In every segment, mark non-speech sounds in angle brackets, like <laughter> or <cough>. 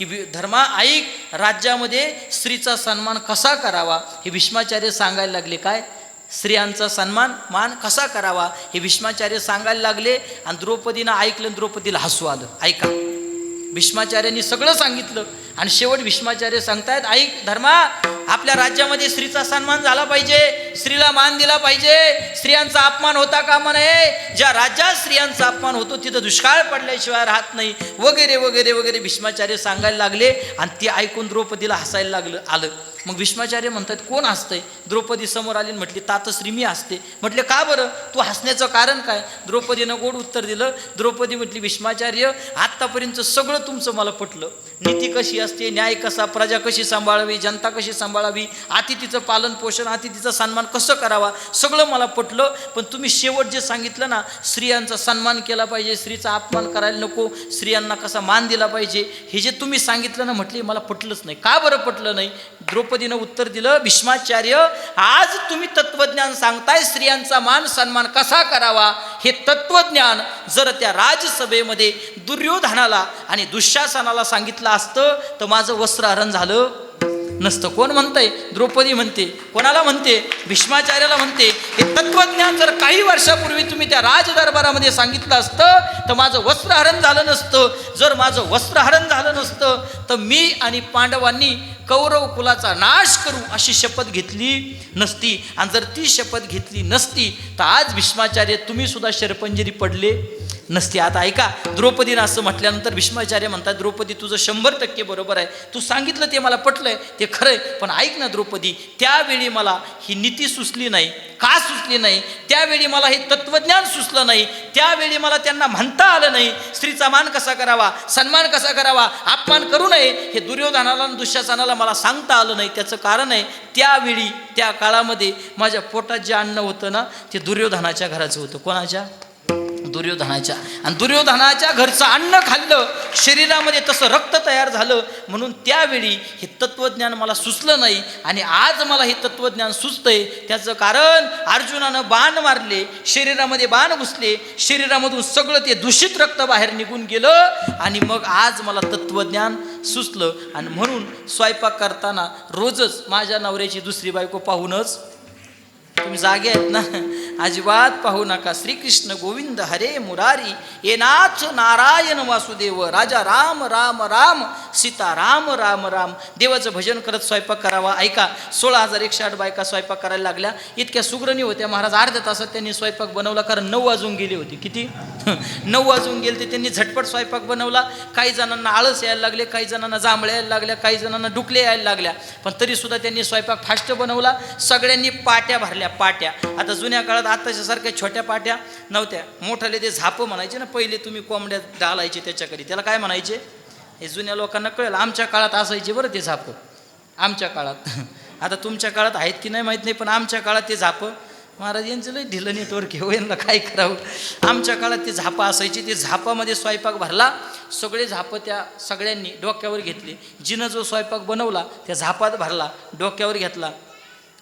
की वि- धर्मा ऐक राज्यामध्ये स्त्रीचा सन्मान कसा करावा हे भीष्माचार्य सांगायला लागले. काय? स्त्रियांचा सन्मान मान कसा करावा हे भीष्माचार्य सांगायला लागले आणि द्रौपदीनं ऐकलं द्रौपदीला हसू आलं. ऐका. भीष्माचार्यांनी सगळं सांगितलं. आणि शेवट भीष्माचार्य सांगतायत ऐक धर्मा आपल्या राज्यामध्ये स्त्रीचा सन्मान झाला पाहिजे स्त्रीला मान दिला पाहिजे. स्त्रियांचा अपमान होता कामा नये. ज्या राज्यात स्त्रियांचा अपमान होतो तिथं दुष्काळ पडल्याशिवाय राहत नाही. वगैरे वगैरे वगैरे भीष्माचार्य सांगायला लागले आणि ते ऐकून द्रौपदीला हसायला लागलं आलं. मग विष्माचार्य म्हणतात कोण हसतंय? द्रौपदी समोर आली म्हटली तातश्री मी हसते. म्हटले का बरं? तू हसण्याचं कारण काय? द्रौपदीनं गोड उत्तर दिलं. द्रौपदी म्हटली विष्माचार्य आत्तापर्यंत सगळं तुमचं मला पटलं. नीती कशी असते? न्याय कसा? प्रजा कशी सांभाळावी? जनता कशी सांभाळावी? अतिथीचं पालन पोषण अतिथीचा सन्मान कसं करावा? सगळं मला पटलं. पण तुम्ही शेवट जे सांगितलं ना स्त्रियांचा सन्मान केला पाहिजे स्त्रीचा अपमान करायला नको स्त्रियांना कसा मान दिला पाहिजे हे जे तुम्ही सांगितलं ना म्हटले मला पटलंच नाही. का बरं पटलं नाही? द्रौपदीनं उत्तर दिलं भीष्माचार्य आज तुम्ही तत्वज्ञान सांगताय स्त्रियांचा मान सन्मान कसा करावा? हे तत्वज्ञान जर त्या राजसभेमध्ये दुर्योधनाला आणि दुःशासनाला सांगितलं असतं तर माझं वस्त्रहरण झालं. नसतं. कोण म्हणतंय? द्रौपदी म्हणते. कोणाला म्हणते? भीष्माचार्याला म्हणते. हे तत्वज्ञान जर काही वर्षापूर्वी तुम्ही त्या राजदरबारामध्ये सांगितलं असतं तर माझं वस्त्रहरण झालं नसतं. जर माझं वस्त्रहरण झालं नसतं तर मी आणि पांडवांनी कौरव कुलाचा नाश करू अशी शपथ घेतली नसती. आणि जर ती शपथ घेतली नसती तर आज भीष्माचार्य तुम्ही सुद्धा शरपंजरी पडले. नसते. आता ऐका द्रौपदीनं असं म्हटल्यानंतर भीष्माचार्य म्हणतात द्रौपदी तुझं शंभर टक्के बरोबर आहे. तू सांगितलं ते मला पटलंय ते खरंय पण ऐक ना द्रौपदी त्यावेळी मला ही नीती सुचली नाही. का सुचली नाही? त्यावेळी मला हे तत्वज्ञान सुचलं नाही. त्यावेळी मला त्यांना म्हणता आलं नाही. स्त्रीचा मान कसा करावा? सन्मान कसा करावा? अपमान करू नये. हे दुर्योधनाला आणि दुःशासनाला मला सांगता आलं नाही. त्याचं कारण आहे त्यावेळी त्या काळामध्ये माझ्या पोटात जे अन्न होतं ना ते दुर्योधनाच्या घराचं होतं. कोणाच्या? दुर्योधनाच्या. आणि दुर्योधनाच्या घरचं अन्न खाल्लं शरीरामध्ये तसं रक्त तयार झालं म्हणून त्यावेळी हे तत्त्वज्ञान मला सुचलं नाही आणि आज मला हे तत्त्वज्ञान सुचतंय. त्याचं कारण अर्जुनानं बाण मारले शरीरामध्ये बाण घुसले शरीरामधून सगळं ते दूषित रक्त बाहेर निघून गेलं आणि मग आज मला तत्त्वज्ञान सुचलं. आणि म्हणून स्वयंपाक करताना रोजच माझ्या नवऱ्याची दुसरी बायको पाहूनच तुम्ही जागे आहेत ना? अजिबात पाहू नका. श्रीकृष्ण गोविंद हरे मुरारी ये नाथ नारायण वासुदेव राजा राम राम राम सीता राम राम. राम देवाचं भजन करत स्वयंपाक करावा. ऐका सोळा हजार एकशे आठ बायका स्वयंपाक करायला लागल्या. इतक्या सुग्रणी होत्या. महाराज अर्ध्या तासात त्यांनी स्वयंपाक बनवला कारण नऊ वाजून गेली होती. किती? <laughs> नऊ वाजून गेले ते त्यांनी झटपट स्वयंपाक बनवला. काही जणांना आळस यायला लागले काही जणांना जांभळ्या यायला लागल्या काही जणांना डुकले यायला लागल्या. पण तरीसुद्धा त्यांनी स्वयंपाक फास्ट बनवला. सगळ्यांनी पाट्या भरल्या पाट्या. आता जुन्या काळात आत्ताच्या सारख्या छोट्या पाट्या नव्हत्या. मोठाले ते झापं म्हणायचे ना पहिले तुम्ही कोंबड्या डालायचे त्याच्याकडे. त्याला काय म्हणायचे? हे जुन्या लोकांना कळेल आमच्या काळात असायचे बरं ते झापं. आमच्या काळात. <laughs> आता तुमच्या काळात आहेत की नाही माहीत नाही पण आमच्या काळात ते झापं. महाराज यांचं लय ढिलं नेटवर्क घेऊ हो, यांना काय करावं? आमच्या काळात ते झापं असायची ते झापामध्ये स्वयंपाक भरला सगळे झापं त्या सगळ्यांनी डोक्यावर घेतले. जिनं जो स्वयंपाक बनवला त्या झापात भरला डोक्यावर घेतला.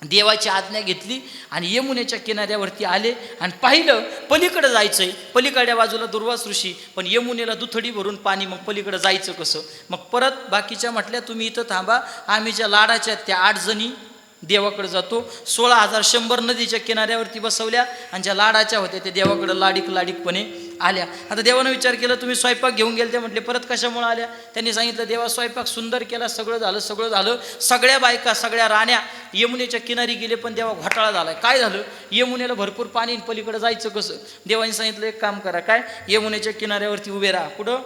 देवाची आज्ञा घेतली आणि यमुनेच्या किनाऱ्यावरती आले आणि पाहिलं पलीकडं जायचं आहे पलीकड्या बाजूला दुर्वास ऋषी पण यमुनेला दुथडी भरून पाणी मग पलीकडं जायचं कसं? मग परत बाकीच्या म्हटल्या तुम्ही इथं थांबा. आम्ही ज्या लाडाच्या त्या आठ जणी देवाकडे जातो. सोळा हजार शंभर नदीच्या किनाऱ्यावरती बसवल्या आणि ज्या लाडाच्या होत्या त्या देवाकडं लाडीक लाडीकपणे आल्या. आता देवानं विचार केला तुम्ही स्वयंपाक घेऊन गेले ते म्हटले. परत कशामुळे आल्या? त्यांनी सांगितलं देवा स्वयंपाक सुंदर केला सगळं झालं सगळं झालं. सगळ्या बायका सगळ्या राण्या यमुनेच्या किनारी गेले पण देवा घोटाळा झाला काय झालं? यमुनेला भरपूर पाणी पलीकडे जायचं कसं? देवाने सांगितलं एक काम करा काय? यमुनेच्या किनाऱ्यावरती उभे राहा. कुठं?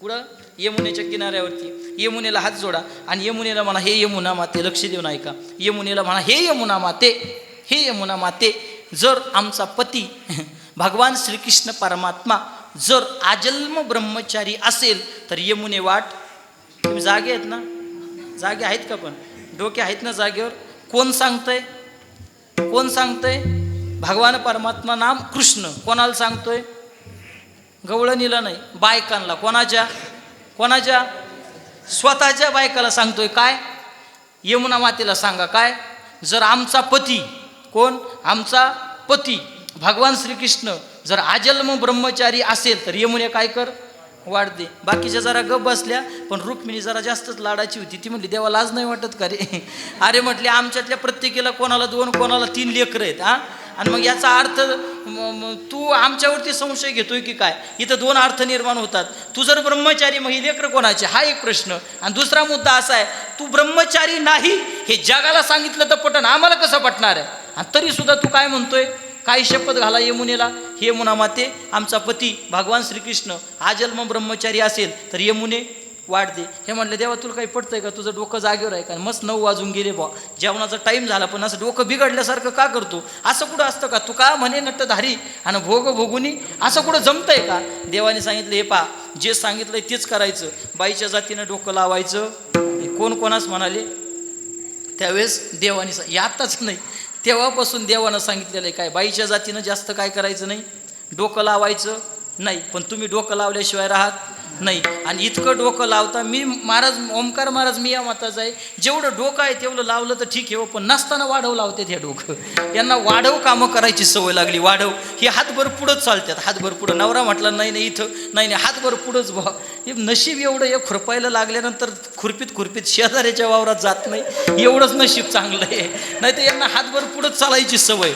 कुठं? यमुनेच्या किनाऱ्यावरती. यमुनेला हात जोडा आणि यमुनेला म्हणा हे यमुना माते लक्ष देऊन ऐका यमुनेला म्हणा हे यमुना माते हे यमुना माते जर आमचा पती भगवान श्रीकृष्ण परमात्मा जर आजन्म ब्रह्मचारी असेल तर यमुने वाट. तुम्ही जागे आहेत ना? जागे आहेत का पण? डोके आहेत ना जागेवर? कोण सांगतंय? कोण सांगतंय? भगवान परमात्मा नाम कृष्ण. कोणाला सांगतोय? गवळणीला नाही बायकांना. कोणाच्या? कोणाच्या? स्वतःच्या बायकाला सांगतोय. काय? यमुना मातेला सांगा. काय? जर आमचा पती कोण? आमचा पती. भगवान श्रीकृष्ण जर आजन्म ब्रह्मचारी असेल तर यमुने काय कर? वाढते. बाकीच्या जरा गप बसल्या पण रुक्मिणी जरा जास्तच लाडाची होती. ती म्हटली देवा लाज नाही वाटत का रे? <laughs> अरे म्हटले आमच्यातल्या प्रत्येकीला कोणाला दोन कोणाला तीन लेकरं आहेत हा? आणि मग याचा अर्थ तू आमच्यावरती संशय घेतोय की काय? इथं दोन अर्थ निर्माण होतात. तू जर ब्रह्मचारी मग ही लेकरं कोणाचे? हा एक प्रश्न. आणि दुसरा मुद्दा असा आहे तू ब्रह्मचारी नाही हे जगाला सांगितलं तर पटन. आम्हाला कसं पटणार आहे? आणि तरी सुद्धा तू काय म्हणतोय? काय शपथ घाला यमुनेला हे मुना माते आमचा पती भगवान श्रीकृष्ण हा जन्म ब्रह्मचारी असेल तर यमुने वाढते हे म्हणले देवा तुला काही पडतंय का? तुझं डोकं जागेवर आहे का? मस्त नऊ वाजून गेले बा जेवणाचा टाईम झाला पण असं डोकं बिघडल्यासारखं का करतो? असं कुठं असतं का? तू का म्हणे नट्टधारी आणि भोग भोगुनी? असं कुठं जमतंय का? देवाने सांगितलं हे पा जे सांगितलंय तेच करायचं. बाईच्या जातीनं डोकं लावायचं. कोण कोणास म्हणाले? त्यावेळेस देवाने सांग आत्ताच नाही तेव्हापासून देवानं सांगितलेलं आहे काय बाईच्या जातीनं जास्त काय करायचं नाही? डोकं लावायचं नाही पण तुम्ही डोकं लावल्याशिवाय राहत नाही. आणि इतकं डोकं लावता मी महाराज ओमकार महाराज मी या मताचा आहे. जेवढं डोकं आहे तेवढं लावलं तर ठीक आहे हो, पण नसताना वाढव लावतात हे डोकं. यांना वाढव कामं करायची सवय लागली वाढव. हे हातभर पुढंच चालतात हातभर पुढं. नवरा म्हटला नाही नाही इथं. नाही नाही हातभर पुढंच बा हे नशीब एवढं हे खुरपायला लागल्यानंतर खुरपीत खुरपीत शेजाऱ्याच्या वावरात जात नाही. एवढंच नशीब चांगलं आहे. नाही तर यांना हातभर पुढंच चालायची सवय.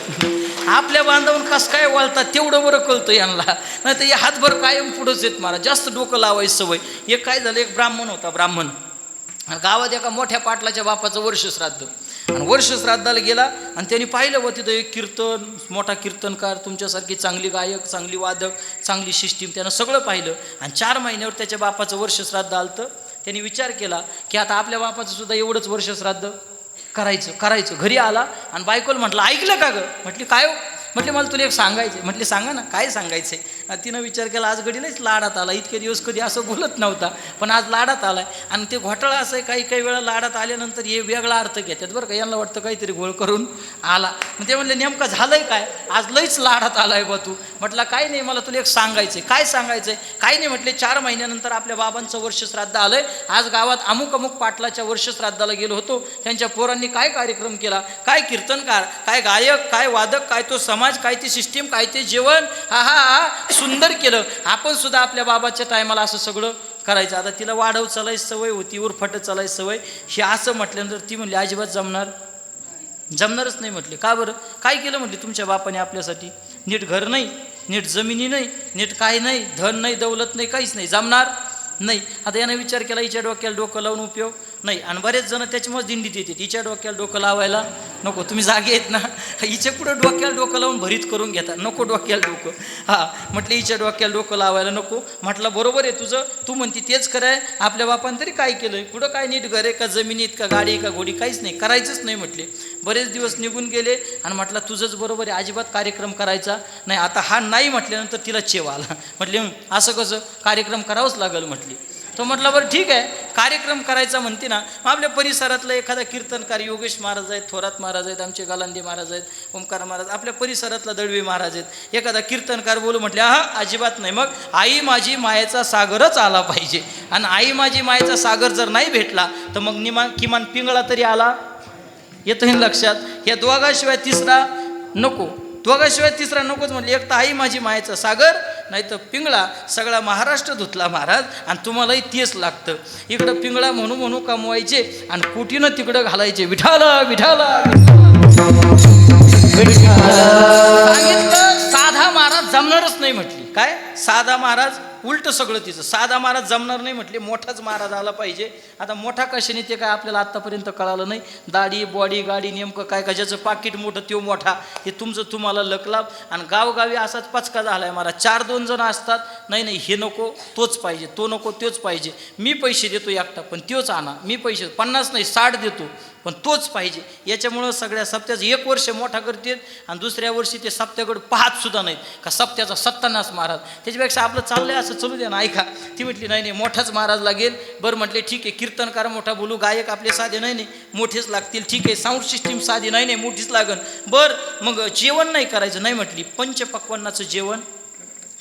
आपल्या बांधवून कस काय वळतात तेवढं बरं कळतं यांना. नाही तर हे हातभर कायम पुढंच येत महाराज. जास्त डोकं लावायची सवय. एक काय झालं एक ब्राह्मण होता ब्राह्मण. आणि गावात एका मोठ्या पाटलाच्या बापाचं वर्ष श्राद्ध आणि वर्ष श्राद्धाला गेला आणि त्यांनी पाहिलं व तिथं एक कीर्तन मोठा कीर्तनकार तुमच्यासारखी चांगली गायक चांगली वादक चांगली सिस्टीम त्यानं सगळं पाहिलं. आणि चार महिन्यावर त्याच्या बापाचं वर्ष श्राद्ध आलं तर त्यांनी विचार केला की आता आपल्या बापाचं सुद्धा एवढंच वर्ष श्राद्ध करायचं करायचं. घरी आला आणि बायकोला म्हटलं ऐकलं का गं? म्हटली काय हो? म्हटले मला तुला एक सांगायचं म्हटले सांगा ना काय सांगायचं आहे तिनं विचार केला आज घडी नाहीच लाडात आला इतके दिवस कधी असं बोलत नव्हता पण आज लाडात आलाय. आणि ते घोटाळा असं आहे काही काही वेळा लाडात आल्यानंतर हे वेगळा अर्थ घेतात बरं का. यांना वाटतं काहीतरी गोळ करून आला. मग ते म्हणले नेमकं झालंय काय? आज लईच लाडात आलाय बा तू. म्हटलं काय नाही मला तुला एक सांगायचंय. काय सांगायचंय? काय नाही म्हटले चार महिन्यानंतर आपल्या बाबांचं वर्ष श्राद्ध आलंय. आज गावात अमुक अमुक पाटलाच्या वर्ष श्राद्धाला गेलो होतो. त्यांच्या पोरांनी काय कार्यक्रम केला? काय कीर्तनकार? काय गायक? काय वादक? काय तो समाज? काय ती सिस्टीम काय ते जेवण? हा हा हा. सुंदर केलं. आपण सुद्धा आपल्या बाबाच्या टायमाला असं सगळं करायचं. आता तिला वाढव चालायची सवय होती उरफट चालायची सवय. हे असं म्हटल्यानंतर ती म्हणली अजिबात जमणार. जमणारच नाही म्हटले. का बरं? काय केलं म्हटले तुमच्या बापाने आपल्यासाठी? नीट घर नाही नीट जमिनी नाही नीट काय नाही धन नाही दौलत नाही काहीच नाही. जमणार नाही. आता यानं विचार केला हिच्या डोक्याला डोकं लावून उपयोग. नाही आणि बरेच जण त्याच्यामुळे दिंडीत येते हिच्या डोक्याला डोकं लावायला नको तुम्ही जागे आहेत ना. हिच्या पुढं डोक्याला डोकं लावून भरीत करून घेता. नको डोक्याला डोकं. हां म्हटलं हिच्या डोक्याला डोकं लावायला नको. म्हटलं बरोबर आहे तुझं. तू म्हणती तेच कराय आपल्या बापान तरी काय केलं पुढं काय नीट घर आहे का जमिनीत का गाडी का घोडी? काहीच नाही. करायचंच नाही म्हटले. बरेच दिवस निघून गेले आणि म्हटलं तुझंच बरोबर आहे. अजिबात कार्यक्रम करायचा नाही. आता हा नाही म्हटल्यानंतर तिला चेवा आला. म्हटले असं कसं? कार्यक्रम करावंच लागेल म्हटली. तो म्हटलं बरं ठीक आहे. कार्यक्रम करायचा म्हणते ना मग आपल्या परिसरातलं एखादा कीर्तनकार योगेश महाराज आहेत थोरात महाराज आहेत आमचे गालांडी महाराज आहेत ओंकार महाराज आपल्या परिसरातला दळवी महाराज आहेत. एखादा कीर्तनकार बोलू म्हटले हा अजिबात नाही. मग आई माझी मायेचा सागरच आला पाहिजे. आणि आई माझी मायेचा सागर जर नाही भेटला तर मग निमान किमान पिंगळा तरी आला? येतं हे लक्षात. या दोघाशिवाय तिसरा नको. दोघाशिवाय तिसरा नकोच म्हटले एक तर आई माझी मायेचा सागर नाही तर पिंगळा. सगळा महाराष्ट्र धुतला महाराज आणि तुम्हालाही तेच लागतं. इकडं पिंगळा म्हणू म्हणू कमवायचे आणि कुठीनं तिकडं घालायचे. विठाला. विठाला. सांगितलं साधा महाराज जमणारच नाही म्हटली. काय? साधा महाराज उलट सगळं तिचं. साधा महाराज जमणार नाही म्हटले. मोठाच महाराज आला पाहिजे. आता मोठा कशाने ते काय आपल्याला आत्तापर्यंत कळालं नाही? दाढी बॉडी गाडी नेमकं काय का ज्याचं पाकिट मोठं तो मोठा. हे तुमचं तुम्हाला लकलाभ आणि गावगावी असाच पचका झालाय महाराज चार दोन जण असतात. नाही नाही हे नको तोच पाहिजे. तो नको तोच पाहिजे. मी पैसे देतो एकटा पण तोच आणा. मी पैसे पन्नास नाही साठ देतो पण तोच पाहिजे. याच्यामुळं सगळ्या सप्त्याचं एक वर्ष मोठा करतात आणि दुसऱ्या वर्षी ते सप्त्याकडे पाहत सुद्धा नाहीत. का सप्त्याचा सत्तानास महाराज. त्याच्यापेक्षा आपलं चाललंय असं चलू द्या ना ऐका. ती म्हटली नाही नाही मोठाच महाराज लागेल. बरं म्हटले ठीक आहे कीर्तनकार मोठा बोलू गायक आपले साधे नाही नाही मोठेच लागतील. ठीक आहे साऊंड सिस्टीम साधी नाही नाही मोठीच लागन. बरं मग जेवण नाही करायचं नाही म्हटली पंचपक्वन्नाचं जेवण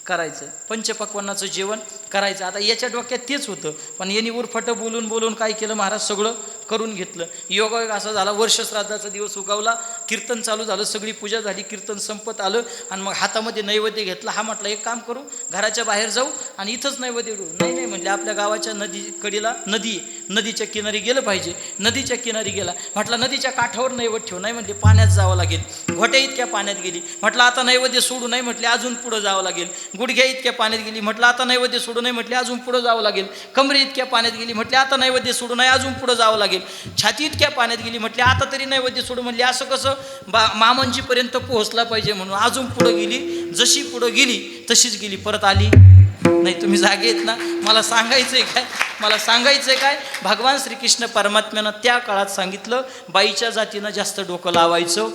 करायचं. पंचपक्वन्नाचं जेवण करायचं. आता याच्या डोक्यात तेच होतं. पण यांनी उरफटं बोलून बोलून काय केलं महाराज सगळं? करून घेतलं. योगायोग असा झाला वर्ष श्राद्धाचा दिवस उगवला कीर्तन चालू झालं सगळी पूजा झाली कीर्तन संपत आलं आणि मग हातामध्ये नैवेद्य घेतला. हा म्हटलं एक काम करू घराच्या बाहेर जाऊ आणि इथंच नैवेद्य नाही नाही म्हणजे आपल्या गावाच्या नदी कडीला नदी आहे. नदीच्या किनारी गेलं पाहिजे. नदीच्या किनारी गेला. म्हटलं नदीच्या काठावर नैवत ठेव. नाही म्हटले पाण्यात जावं लागेल. घोट्या इतक्या पाण्यात गेली. म्हटलं आता नैवेद्य सोडू नाही म्हटले अजून पुढं जावं लागेल. गुडघ्या इतक्या पाण्यात गेली. म्हटलं आता नैवेद्य सोडू नाही म्हटले अजून पुढं जावं लागेल. कमरे इतक्या पाण्यात गेली. म्हटले आता नैवेद्य सोडू नाही अजून पुढं जावं लागेल. छाती इतक्या पाण्यात गेली. म्हटले आता तरी नैवेद्य सोडू म्हटले असं कसं? बा मामांजीपर्यंत पोहोचला पाहिजे म्हणून. अजून पुढं गेली. जशी पुढं गेली तशीच गेली. परत आली. नाही तुम्ही जागे आहेत ना? मला सांगायचंय काय? मला सांगायचंय काय? भगवान श्रीकृष्ण परमात्म्यानं त्या काळात सांगितलं बाईच्या जातीनं जास्त डोकं लावायचं.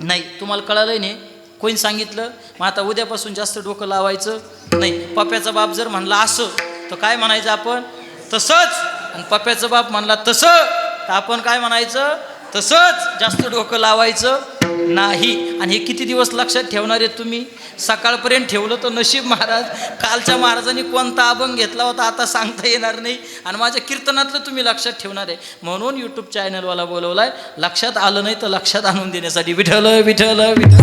नाही तुम्हाला कळालंय नाही? कोणी सांगितलं? मग आता उद्यापासून जास्त डोकं लावायचं? नाही पप्याचा बाप जर म्हणला असं तर काय म्हणायचं आपण? तसंच. आणि पप्याचा बाप म्हणला तसं तर आपण काय म्हणायचं? तसंच जास्त डोकं लावायचं. नाही. आणि हे किती दिवस लक्षात ठेवणार आहेत तुम्ही? सकाळपर्यंत ठेवलं तर नशीब महाराज कालच्या महाराजांनी कोणता अभंग घेतला होता आता सांगता येणार नाही. आणि माझ्या कीर्तनातलं तुम्ही लक्षात ठेवणार आहे. म्हणून यूट्यूब चॅनलवाला बोलवलाय लक्षात आलं नाही तर लक्षात आणून देण्यासाठी विठल विठल विठल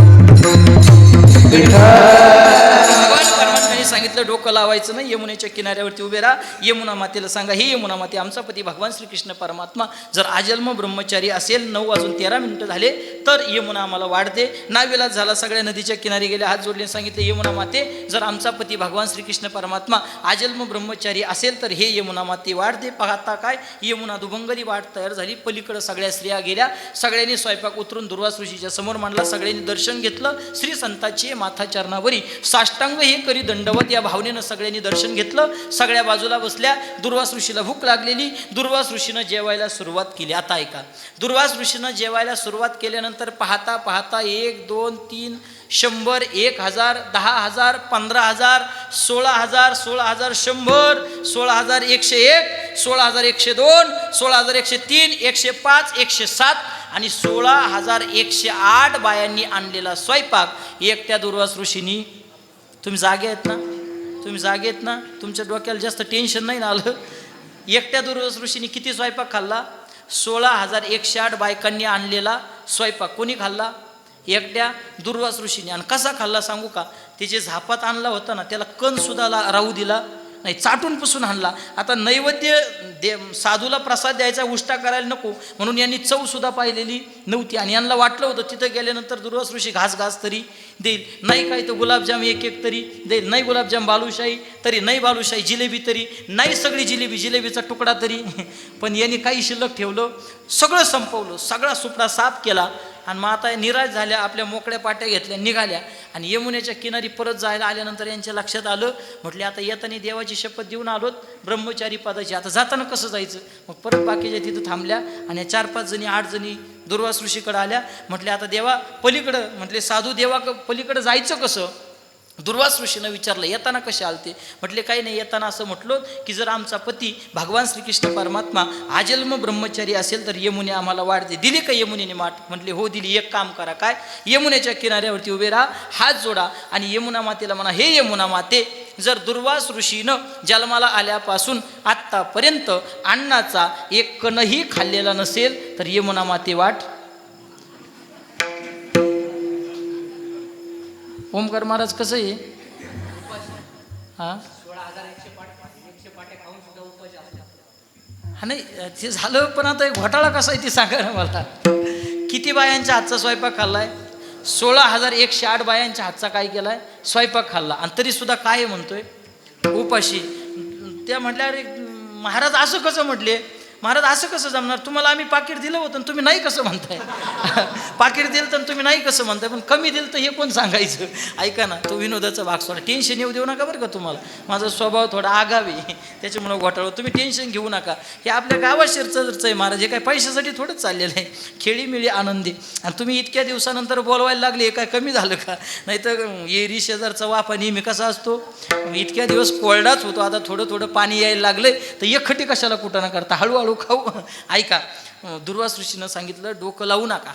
भगवान परमात्म्याने सांगितलं डोकं लावायचं नाही यमुनेच्या किनाऱ्यावरती उभे राहा. यमुना मातेला सांगा हे यमुना माते आमचा पती भगवान श्रीकृष्ण परमात्मा. जर आजन्म ब्रह्मचारी असेल नऊ वाजून तेरा मिनिटं झाले तर यमुना आम्हाला वाढते. नाविलाज झाला सगळ्या नदीच्या किनारी गेले हात जोडले सांगितले यमुना माते जर आमचा पती भगवान श्रीकृष्ण परमात्मा आजन्म ब्रह्मचारी असेल तर हे यमुना माते वाढते. पाहता काय यमुना दुभंगरी वाट तयार झाली. पलीकडं सगळ्या स्त्रिया गेल्या. सगळ्यांनी स्वयंपाक उतरून दुर्वास ऋषीच्या समोर मांडला. सगळ्यांनी दर्शन घेतलं. श्री संताची माथा चरणावरी. साष्टांग हे करी दंडवत या भावनेनं सगळ्यांनी दर्शन घेतलं. सगळ्या बाजूला बसल्या. दुर्वास ऋषीला भूक लागलेली. दुर्वास ऋषीनं जेवायला सुरुवात केली. आता ऐका. दुर्वास ऋषीनं जेवायला सुरुवात केल्यानंतर पाहता पाहता एक दोन तीन शंभर एक हजार दहा हजार पंधरा हजार सोळा हजार सोळा हजार शंभर सोळा हजार एकशे एक सोळा हजार एकशे दोन सोळा हजार एकशे तीन एकशे पाच एकशे सात आणि सोळा हजार एकशे आठ बायांनी आणलेला स्वयंपाक. एकट्या दुर्वास ऋषीनी तुम्ही जागे आहेत ना? तुम्ही जागे आहेत ना? तुमच्या डोक्याला जास्त टेन्शन नाही ना आलं? एकट्या दुर्वस ऋषीने किती स्वयंपाक खाल्ला? सोळा हजार एकशे आठ बायकांनी आणलेला स्वयंपाक कोणी खाल्ला? एकट्या दुर्वास ऋषीने. आणि कसा खाल्ला सांगू का? तिचे झापात आणला होता ना त्याला कणसुद्धा ला- राहू दिला. नाही चाटून पुसून आणला. आता नैवेद्य दे साधूला प्रसाद द्यायचा उष्टा करायला नको. म्हणून यांनी चवसुद्धा पाहिलेली नव्हती. आणि यांना वाटलं होतं तिथं गेल्यानंतर दुर्वास ऋषी घास घास तरी देईल. नाही काय तर गुलाबजाम एक एक तरी देईल. नाही गुलाबजाम बालुशाही तरी नाही बालुशाही जिलेबी तरी नाही सगळी जिलेबी जिलेबीचा तुकडा तरी. <laughs> पण यांनी काही शिल्लक ठेवलं सगळं संपवलं सगळा सुपडा साफ केला. आणि मग आता निराश झाल्या आपल्या मोकळ्या पाट्या घेतल्या निघाल्या. आणि यमुनेच्या किनारी परत जायला आल्यानंतर यांच्या लक्षात आलं म्हटले आता येताना देवाची शपथ देऊन आलोत ब्रह्मचारी पदाची. आता जाताना कसं जायचं? मग परत बाकीच्या तिथं थांबल्या आणि चार पाच जणी आठ जणी दुर्वास ऋषीकडे आल्या. म्हटले आता देवा पलीकडं. म्हटले साधू देवा पलीकडं जायचं कसं? दुर्वास ऋषीनं विचारलं येताना कसे आलते? म्हटले काही नाही येताना असं म्हटलं की जर आमचा पती भगवान श्रीकृष्ण परमात्मा आजन्म ब्रह्मचारी असेल तर यमुने आम्हाला वाढते दिली का यमुनेने माठ? म्हटले हो दिली. एक काम करा. काय? यमुनेच्या किनाऱ्यावरती उभे राहा हात जोडा आणि यमुना मातेला म्हणा हे यमुना माते जर दुर्वास ऋषीनं जन्माला आल्यापासून आत्तापर्यंत अन्नाचा एक कणही खाल्लेला नसेल तर यमुना माते वाट ओमकार महाराज कसं आहे? हा? हा नाही ते झालं पण आता एक घोटाळा कसा आहे ते सांगा ना मला. किती बायांच्या हातचा स्वयंपाक खाल्लाय? सोळा हजार एकशे आठ बायांच्या हातचा काय केलाय? स्वयंपाक खाल्ला. आणि तरी सुद्धा काय आहे म्हणतोय? उपाशी त्या म्हटल्यावर महाराज असं कसं म्हटले? महाराज असं कसं जमणार? तुम्हाला आम्ही पाकिट दिलं होतं तुम्ही नाही कसं म्हणताय? <laughs> पाकिट दिलं तर तुम्ही नाही कसं म्हणताय? पण कमी दिलं तर हे कोण सांगायचं? ऐका ना तो विनोदाचा भाग सोडा. टेन्शन येऊ देऊ नका बरं का तुम्हाला. माझा स्वभाव थोडा आगावी. त्याच्यामुळं घोटाळा. तुम्ही टेन्शन घेऊ नका. हे आपल्या गावात शिरचं आहे महाराज. हे काय पैशासाठी थोडंच चाललेलं आहे. खेळीमिळी आनंदी. आणि तुम्ही इतक्या दिवसानंतर बोलवायला लागले हे काय कमी झालं का? नाही तर येरी शेजारचा वाफा नेहमी कसा असतो? इतक्या दिवस कोरडाच होतो. आता थोडं थोडं पाणी यायला लागलंय. तर एकखटी कशाला कुठं ना करता? हळूहळू खाऊ. ऐका दुर्वास ऋषीनं सांगितलं डोकं लावू नका.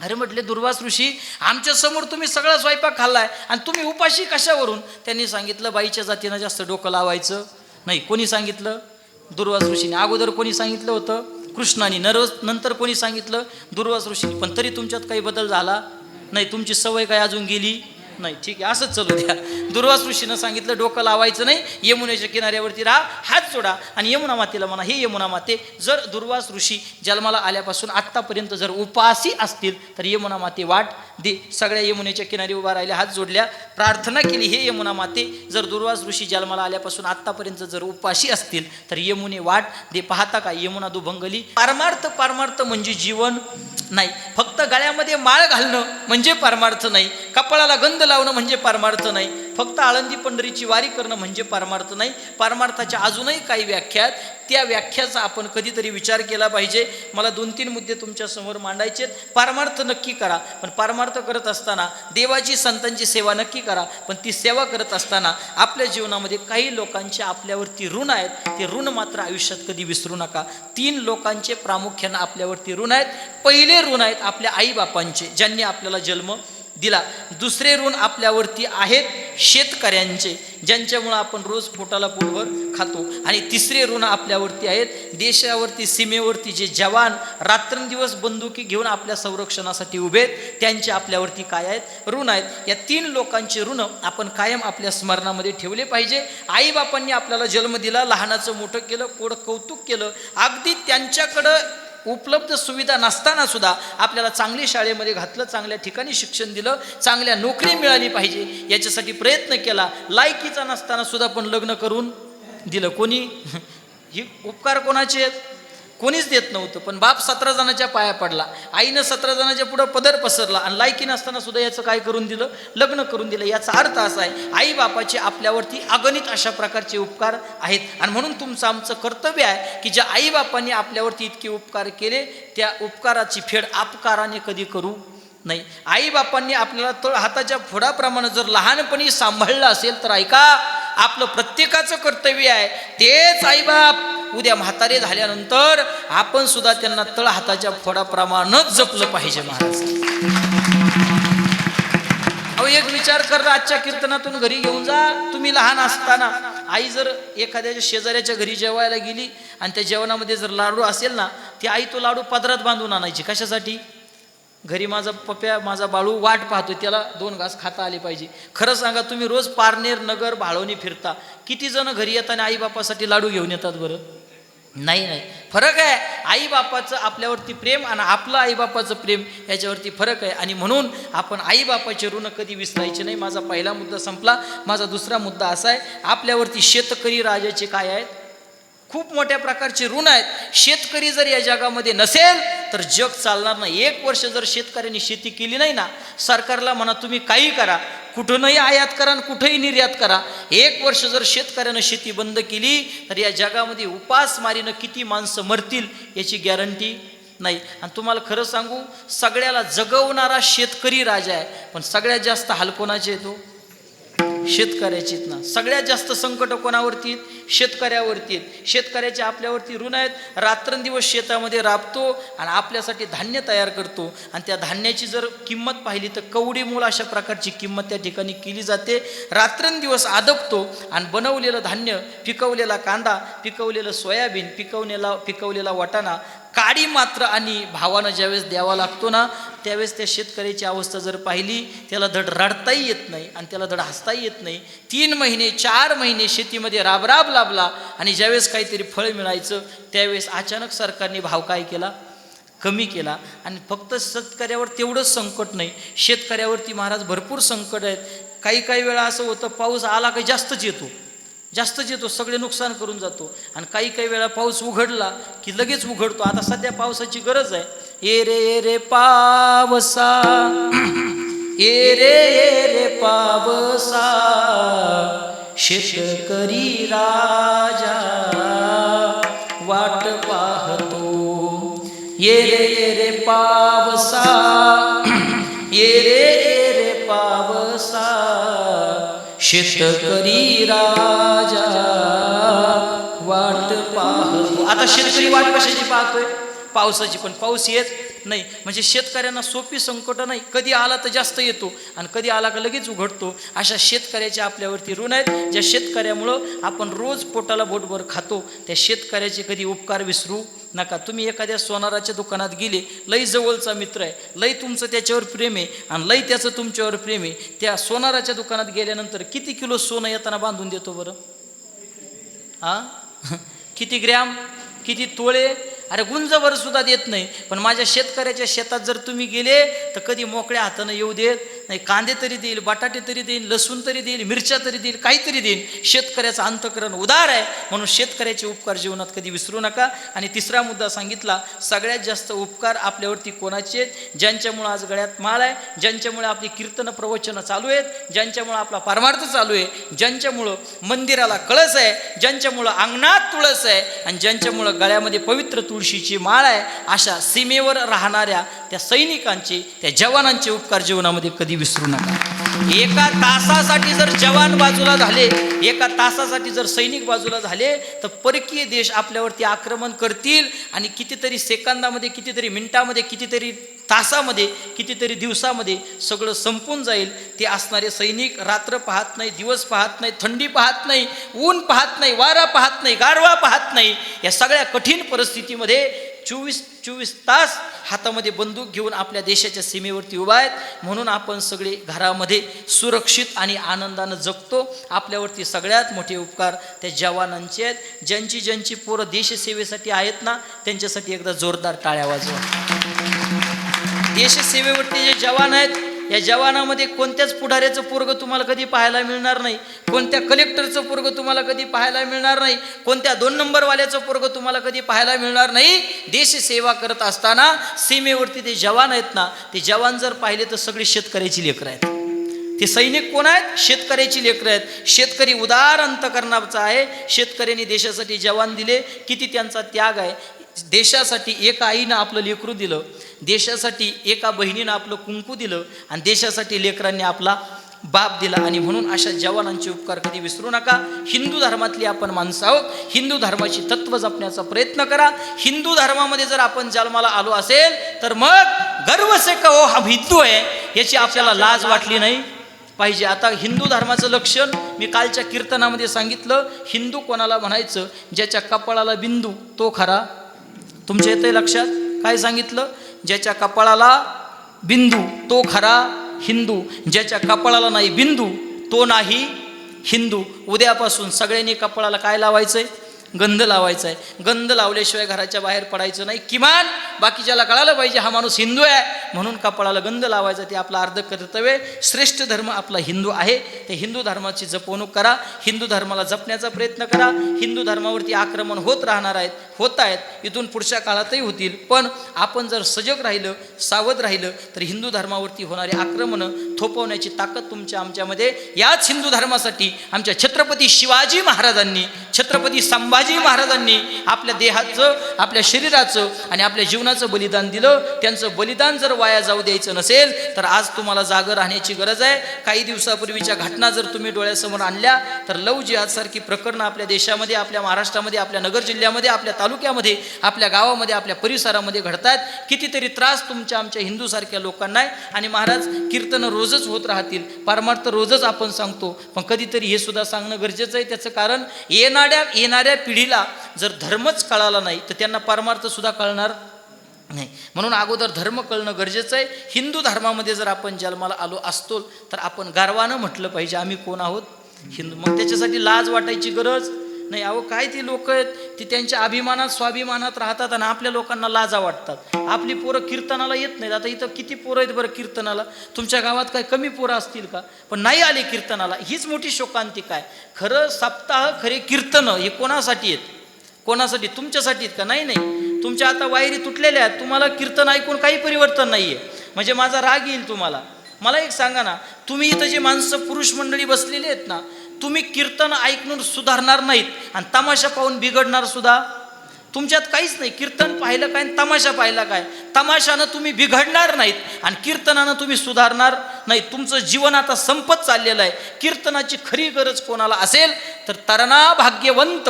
अरे म्हटले दुर्वास ऋषी आमच्यासमोर तुम्ही सगळा स्वयंपाक खाल्लाय आणि तुम्ही उपाशी कशावरून? त्यांनी सांगितलं बाईच्या जातीनं जास्त डोकं लावायचं नाही. कोणी सांगितलं? दुर्वास ऋषीने. अगोदर कोणी सांगितलं होतं? कृष्णाने. नर नंतर कोणी सांगितलं? दुर्वास ऋषी पण तरी तुमच्यात काही बदल झाला? नाही. तुमची सवय काय अजून गेली? नाही ठीक आहे असंच चालू द्या. दुर्वास ऋषीनं सांगितलं डोकं लावायचं नाही यमुनेच्या किनाऱ्यावरती राहा हात जोडा आणि यमुना मातेला म्हणा हे यमुना माते जर दुर्वास ऋषी जन्माला आल्यापासून आत्तापर्यंत जर उपासी असतील तर यमुना माते वाट दे. सगळ्या यमुनेच्या किनारी उभा राहिल्या हात जोडल्या प्रार्थना केली हे यमुना माते जर दुर्वास ऋषी जन्माला आल्यापासून आत्तापर्यंत जर उपाशी असतील तर यमुने वाट दे. पाहता का यमुना दुभंगली? पारमार्थ पारमार्थ म्हणजे जीवन नाही. फक्त गळ्यामध्ये माळ घालणं म्हणजे परमार्थ नाही. कपाळाला गंध लावणं म्हणजे परमार्थ नाही. फक्त आळंदी पंढरीची वारी करणं म्हणजे परमार्थ नाही. परमार्थाच्या अजूनही काही व्याख्या आहेत त्या व्याख्याचा आपण कधीतरी विचार केला पाहिजे. मला दोन तीन मुद्दे तुमच्यासमोर मांडायचे आहेत. परमार्थ नक्की करा पण परमार्थ करत असताना देवाची संतांची सेवा नक्की करा पण ती सेवा करत असताना आपल्या जीवनामध्ये काही लोकांचे आपल्यावरती ऋण आहेत. ते ऋण मात्र आयुष्यात कधी विसरू नका. तीन लोकांचे प्रामुख्यानं आपल्यावरती ऋण आहेत. पहिले ऋण आहेत आपल्या आईबापांचे ज्यांनी आपल्याला जन्म दिला. दुसरे ऋण आपल्यावरती आहेत शेतकऱ्यांचे ज्यांच्यामुळं आपण रोज पोटाला पोटभर खातो. आणि तिसरे ऋण आपल्यावरती आहेत देशावरती सीमेवरती जे जवान रात्रंदिवस बंदुकी घेऊन आपल्या संरक्षणासाठी उभे आहेत त्यांचे आपल्यावरती काय आहेत? ऋण आहेत. या तीन लोकांचे ऋण आपण कायम आपल्या स्मरणामध्ये ठेवले पाहिजे. आईबापांनी आपल्याला जन्म दिला लहानाचं मोठं केलं कोड कौतुक केलं. अगदी त्यांच्याकडं उपलब्ध सुविधा नसताना सुद्धा आपल्याला चांगली शाळेमध्ये घातलं चांगल्या ठिकाणी शिक्षण दिलं चांगल्या नोकरी मिळाली पाहिजे याच्यासाठी प्रयत्न केला. लायकीचा नसताना सुद्धा पण लग्न करून दिलं. कोणी? <laughs> ही उपकार कोणाचे आहेत? कोणीच देत नव्हतं. पण बाप सतरा जणाच्या पाया पडला. आईनं सतरा जणाच्या पुढं पदर पसरला आणि लायकी नसताना सुद्धा याचं काय करून दिलं? लग्न करून दिलं. याचा अर्थ असा आहे आई बापाचे आपल्यावरती अगणित अशा प्रकारचे उपकार आहेत. आणि म्हणून तुमचं आमचं कर्तव्य आहे की ज्या आई बापांनी आपल्यावरती इतके उपकार केले त्या उपकाराची फेड आपकाराने कधी करू नाही आई बापांनी आपल्याला तळ हाताच्या फोडाप्रमाणे जर लहानपणी सांभाळलं असेल तर ऐका आपलं प्रत्येकाचं कर्तव्य आहे. तेच आईबाप उद्या म्हातारे झाल्यानंतर आपण सुद्धा त्यांना तळ हाताच्या फोडाप्रमाणेच जपलं पाहिजे महाराज. अहो एक विचार कर आजच्या कीर्तनातून घरी घेऊन जा. तुम्ही लहान असताना आई जर एखाद्याच्या शेजाऱ्याच्या घरी जेवायला गेली आणि त्या जेवणामध्ये जर लाडू असेल ना ती आई तो लाडू पदरात बांधून आणायची. कशासाठी? घरी माझा पप्या माझा बाळू वाट पाहतो त्याला दोन घास खाता आले पाहिजे. खरं सांगा तुम्ही रोज पारनेर नगर भाळवणी फिरता. किती जण घरी येताना आईबापासाठी लाडू घेऊन येतात बरं? नाही नाही. फरक आहे आईबापाचं आपल्यावरती प्रेम आणि आपलं आईबापाचं प्रेम याच्यावरती फरक आहे. आणि म्हणून आपण आईबापाचे ऋण कधी विसरायचे नाही. माझा पहिला मुद्दा संपला. माझा दुसरा मुद्दा असा आहे आपल्यावरती शेतकरी राजाचे काय आहेत? खूप मोठ्या प्रकारचे ऋण आहेत. शेतकरी जर या जगामध्ये नसेल तर जग चालणार नाही. एक वर्ष जर शेतकऱ्यांनी शेती केली नाही ना सरकारला म्हणा तुम्ही काही करा. कुठूनही आयात करा आणि कुठेही निर्यात करा. एक वर्ष जर शेतकऱ्यानं शेती बंद केली तर या जगामध्ये उपासमारीनं किती माणसं मरतील याची गॅरंटी नाही. आणि तुम्हाला खरं सांगू सगळ्याला जगवणारा शेतकरी राजा आहे. पण सगळ्यात जास्त हाल कोणाचे येतो शेतकऱ्याची ना. सगळ्यात जास्त संकट कोणावरती आहेत? शेतकऱ्यावरती आहेत. शेतकऱ्याचे आपल्यावरती ऋण आहेत. रात्रंदिवस शेतामध्ये राबतो आणि आपल्यासाठी धान्य तयार करतो. आणि त्या धान्याची जर किंमत पाहिली तर कवडी मूळ अशा प्रकारची किंमत त्या ठिकाणी केली जाते. रात्रंदिवस आदबतो आणि बनवलेलं धान्य पिकवलेला कांदा पिकवलेलं सोयाबीन पिकवलेला पिकवलेला वाटाणा काडी मात्र आणि भावानं ज्यावेळेस द्यावा लागतो ना त्यावेळेस त्या शेतकऱ्याची अवस्था जर पाहिली त्याला धड रडताही येत नाही आणि त्याला धड हसताही येत नाही. तीन महिने चार महिने शेतीमध्ये राबराब लाभला आणि ज्यावेळेस काहीतरी फळ मिळायचं त्यावेळेस अचानक सरकारने भाव काय केला? कमी केला. आणि फक्त शेतकऱ्यावर तेवढंच संकट नाही. शेतकऱ्यावरती महाराज भरपूर संकट आहेत. काही काही वेळा असं होतं पाऊस आला काही जास्तच येतो. जास्तच येतो सगळे नुकसान करून जातो. आणि काही काही वेळा पाऊस उघडला की लगेच उघडतो. आता सध्या पावसाची गरज आहे. ए रे ए रे पावसा. <clears throat> ए रे ए रे पावसा. शेतकरी राजा. वाट पाहतो. ये रे ये रे पावसा. <clears throat> ये रे शेतकरी राजा वाट पाहतो आता शेतकरी वाट कशाची पाहतोय? पावसाची पण पाऊस येत नाही. म्हणजे शेतकऱ्यांना सोपी संकट नाही. कधी आला तर जास्त येतो आणि कधी आला का लगेच उघडतो. अशा शेतकऱ्याच्या आपल्यावरती ऋण आहेत. ज्या शेतकऱ्यामुळं आपण रोज पोटाला बोटभर खातो त्या शेतकऱ्याचे कधी उपकार विसरू नका. तुम्ही एखाद्या सोनाराच्या दुकानात गेले लई जवळचा मित्र आहे लई तुमचं त्याच्यावर प्रेम आहे आणि लई त्याचं तुमच्यावर प्रेम आहे त्या सोनाराच्या दुकानात गेल्यानंतर किती किलो सोनं येताना बांधून देतो बरं? हा <laughs> किती ग्रॅम? किती तोळे? अरे गुंजवर सुद्धा देत नाही. पण माझ्या शेतकऱ्याच्या शेतात जर तुम्ही गेले तर कधी मोकळ्या हातानं येऊ देत नाही. कांदे तरी देईल बटाटे तरी देईल लसूण तरी देईल मिरच्या तरी देईल काहीतरी देईल. शेतकऱ्याचं अंतकरण उदार आहे. म्हणून शेतकऱ्याचे उपकार जीवनात कधी विसरू नका. आणि तिसरा मुद्दा सांगितला सगळ्यात जास्त उपकार आपल्यावरती कोणाचे आहेत? ज्यांच्यामुळं आज गळ्यात माळ आहे ज्यांच्यामुळे आपली कीर्तन प्रवचनं चालू आहेत ज्यांच्यामुळं आपला परमार्थ चालू आहे ज्यांच्यामुळं मंदिराला कळस आहे ज्यांच्यामुळं अंगणात तुळस आहे आणि ज्यांच्यामुळं गळ्यामध्ये पवित्र तुळशीची माळ आहे. अशा सीमेवर राहणाऱ्या त्या सैनिकांचे त्या जवानांचे उपकार जीवनामध्ये कधी विसरू नका. एका तासासाठी जर जवान बाजूला झाले एका तासासाठी जर सैनिक बाजूला झाले तर परकीय देश आपल्यावरती आक्रमण करतील आणि कितीतरी सेकंदामध्ये कितीतरी मिनिटामध्ये कितीतरी तासामध्ये कितीतरी दिवसामध्ये सगळं संपून जाईल. ते असणारे सैनिक रात्र पाहत नाही दिवस पाहत नाही थंडी पाहत नाही ऊन पाहत नाही वारा पाहत नाही गारवा पाहत नाही. या सगळ्या कठीण परिस्थितीमध्ये चोवीस चोवीस तास हातामध्ये बंदूक घेऊन आपल्या देशाच्या सीमेवरती उभा आहेत. म्हणून आपण सगळे घरामध्ये सुरक्षित आणि आनंदानं जगतो. आपल्यावरती सगळ्यात मोठे उपकार त्या जवानांचे आहेत. ज्यांची ज्यांची पोरं देशसेवेसाठी आहेत ना त्यांच्यासाठी एकदा जोरदार टाळ्या वाजवा. देशसेवेवरती जे जवान आहेत या जवानामध्ये कोणत्याच पुढाऱ्याचं पोरग तुम्हाला कधी पाहायला मिळणार नाही. कोणत्या कलेक्टरचं पोरग तुम्हाला कधी पाहायला मिळणार नाही. कोणत्या दोन नंबरवाल्याचं पोरग तुम्हाला कधी पाहायला मिळणार नाही. देशसेवा करत असताना सीमेवरती ते जवान आहेत ना ते जवान जर पाहिले तर सगळे शेतकऱ्याची लेकरं आहेत. ते सैनिक कोण आहेत? शेतकऱ्याची लेकरं आहेत. शेतकरी उदार अंतकरणाचा आहे. शेतकऱ्यांनी देशासाठी जवान दिले. किती त्यांचा त्याग आहे. देशासाठी एका आईनं आपलं लेकरू दिलं देशासाठी एका बहिणीनं आपलं कुंकू दिलं आणि देशासाठी लेकरांनी आपला बाप दिला. आणि म्हणून अशा जवानांचे उपकार कधी विसरू नका. हिंदू धर्मातली आपण माणसं आहोत. हिंदू धर्माची तत्व जपण्याचा प्रयत्न करा. हिंदू धर्मामध्ये जर आपण जन्माला आलो असेल तर मग गर्व से कहो हा हिंदू आहे याची आपल्याला लाज वाटली नाही. पाहिजे. आता हिंदू धर्माचं लक्षण मी कालच्या कीर्तनामध्ये सांगितलं हिंदू कोणाला म्हणायचं? ज्याच्या कपाळाला बिंदू तो खरा. तुमच्या येते लक्षात? काय सांगितलं? ज्याच्या कपाळाला बिंदू तो खरा हिंदू. ज्याच्या कपाळाला नाही बिंदू तो नाही हिंदू. उद्यापासून सगळ्यांनी कपाळाला काय लावायचंय? गंध लावायचा आहे गंध लावल्याशिवाय घराच्या बाहेर पडायचं नाही. किमान बाकीच्याला कळालं पाहिजे हा माणूस हिंदू आहे. म्हणून कपाळाला गंध लावायचा ते आपलं अर्ध कर्तव्य श्रेष्ठ धर्म आपला हिंदू आहे. ते हिंदू धर्माची जपवणूक करा. हिंदू धर्माला जपण्याचा प्रयत्न करा. हिंदू धर्मावरती आक्रमण होत राहणार आहेत. होत आहेत इथून पुढच्या काळातही होतील. पण आपण जर सजग राहिलं सावध राहिलं तर हिंदू धर्मावरती होणारे आक्रमणं थोपवण्याची ताकद तुमच्या आमच्यामध्ये याच हिंदू धर्मासाठी आमच्या छत्रपती शिवाजी महाराजांनी छत्रपती संभाजी महाराजांनी आपल्या देहाचं आपल्या शरीराचं आणि आपल्या जीवनाचं बलिदान दिलं. त्यांचं बलिदान जर वाया जाऊ द्यायचं नसेल तर आज तुम्हाला जागं राहण्याची गरज आहे. काही दिवसापूर्वीच्या घटना जर तुम्ही डोळ्यासमोर आणल्या तर लव जिहादसारखी प्रकरणं आपल्या देशामध्ये आपल्या महाराष्ट्रामध्ये आपल्या नगर जिल्ह्यामध्ये आपल्या तालुक्यामध्ये आपल्या गावामध्ये आपल्या परिसरामध्ये घडतात कितीतरी त्रास तुमच्या आमच्या हिंदूसारख्या लोकांना आहे. आणि महाराज कीर्तन रोजच होत राहतील. परमार्थ रोजच आपण सांगतो. पण कधीतरी हे सुद्धा सांगणं गरजेचं आहे. त्याचं कारण येणाऱ्या येणाऱ्या पिढीला जर धर्मच कळाला नाही तर त्यांना परमार्थसुद्धा कळणार नाही. म्हणून अगोदर धर्म कळणं गरजेचं आहे. हिंदू धर्मामध्ये जर आपण जन्माला आलो असतो तर आपण गर्वानं म्हटलं पाहिजे आम्ही कोण आहोत? हिंदू मग त्याच्यासाठी लाज वाटायची गरज. नाही अहो काय ती लोक आहेत ती त्यांच्या अभिमानात स्वाभिमानात राहतात आणि आपल्या लोकांना लाजा वाटतात. आपली पोरं कीर्तनाला येत नाहीत. आता इथं किती पोरं आहेत बरं कीर्तनाला? तुमच्या गावात काय कमी पोरं असतील का? पण नाही आले कीर्तनाला. हीच मोठी शोकांतिका आहे. खरं सप्ताह खरे कीर्तनं हे कोणासाठी आहेत? कोणासाठी? तुमच्यासाठी आहेत का? नाही नाही. तुमच्या आता वायरी तुटलेल्या आहेत. तुम्हाला कीर्तन ऐकून काही परिवर्तन नाही आहे म्हणजे माझा राग येईल तुम्हाला. मला एक सांगा ना तुम्ही इथं जे माणसं पुरुष मंडळी बसलेली आहेत ना तुम्ही कीर्तन ऐकून सुधारणार नाहीत आणि तमाशा पाहून बिघडणार सुद्धा. तुमच्यात काहीच नाही. कीर्तन पाहिलं काय आणि तमाशा पाहिला काय? तमाशानं तुम्ही बिघडणार नाहीत आणि कीर्तनानं तुम्ही सुधारणार नाही. तुमचं जीवन आता संपत चाललेलं आहे. कीर्तनाची खरी गरज कोणाला असेल तर तरणा भाग्यवंत.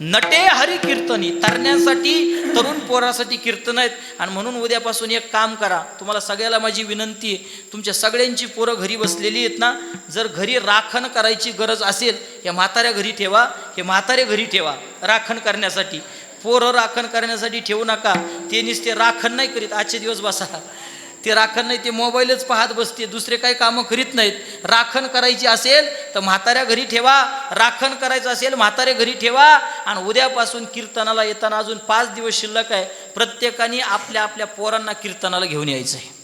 नटे हरी कीर्तनी. तरण्यासाठी तरुण पोरासाठी कीर्तन आहेत. आणि म्हणून उद्यापासून एक काम करा. तुम्हाला सगळ्याला माझी विनंती आहे. तुमच्या सगळ्यांची पोरं घरी बसलेली आहेत ना जर घरी राखण करायची गरज असेल या म्हाताऱ्या घरी ठेवा हे म्हातारे घरी ठेवा राखण करण्यासाठी. पोरं राखण करण्यासाठी ठेवू नका. ते नुसते राखण नाही करीत. आजचे दिवस बसा. ते राखण नाही ते मोबाईलच पाहत बसते. दुसरे काही कामं करीत नाहीत. राखण करायची असेल तर म्हाताऱ्या घरी ठेवा. राखण करायचं असेल म्हातारे घरी ठेवा. आणि उद्यापासून कीर्तनाला येताना अजून पाच दिवस शिल्लक आहे. प्रत्येकाने आपल्या आपल्या पोरांना कीर्तनाला घेऊन यायचं आहे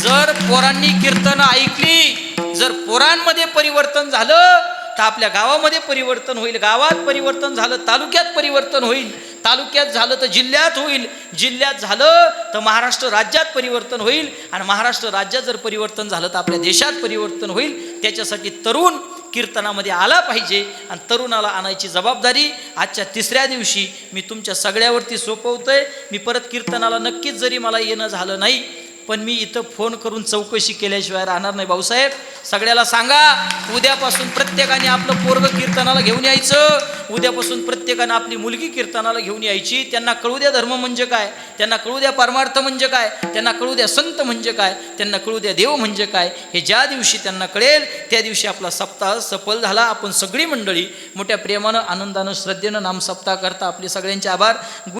जर पोरांनी कीर्तन ऐकली जर पोरांमध्ये परिवर्तन झालं तर आपल्या गावामध्ये परिवर्तन होईल. गावात परिवर्तन झालं तालुक्यात परिवर्तन होईल. तालुक्यात झालं तर जिल्ह्यात होईल. जिल्ह्यात झालं तर महाराष्ट्र राज्यात परिवर्तन होईल. आणि महाराष्ट्र राज्यात जर परिवर्तन झालं तर आपल्या देशात परिवर्तन होईल. त्याच्यासाठी तरुण कीर्तनामध्ये आला पाहिजे. आणि तरुणाला आणायची जबाबदारी आजच्या तिसऱ्या दिवशी मी तुमच्या सगळ्यावरती सोपवतोय. मी परत कीर्तनाला नक्कीच जरी मला येणं झालं नाही पण मी इथं फोन करून चौकशी केल्याशिवाय राहणार नाही. भाऊसाहेब सगळ्याला सांगा उद्यापासून प्रत्येकाने आपलं पोरग कीर्तनाला घेऊन यायचं. उद्यापासून प्रत्येकानं आपली मुलगी कीर्तनाला घेऊन यायची. त्यांना कळू द्या धर्म म्हणजे काय? त्यांना कळू द्या परमार्थ म्हणजे काय? त्यांना कळू द्या संत म्हणजे काय? त्यांना कळू द्या देव म्हणजे काय? हे ज्या दिवशी त्यांना कळेल त्या दिवशी आपला सप्ताह सफल झाला. आपण सगळी मंडळी मोठ्या प्रेमानं आनंदानं श्रद्धेनं नाम सप्ताह करता. आपले सगळ्यांचे आभार.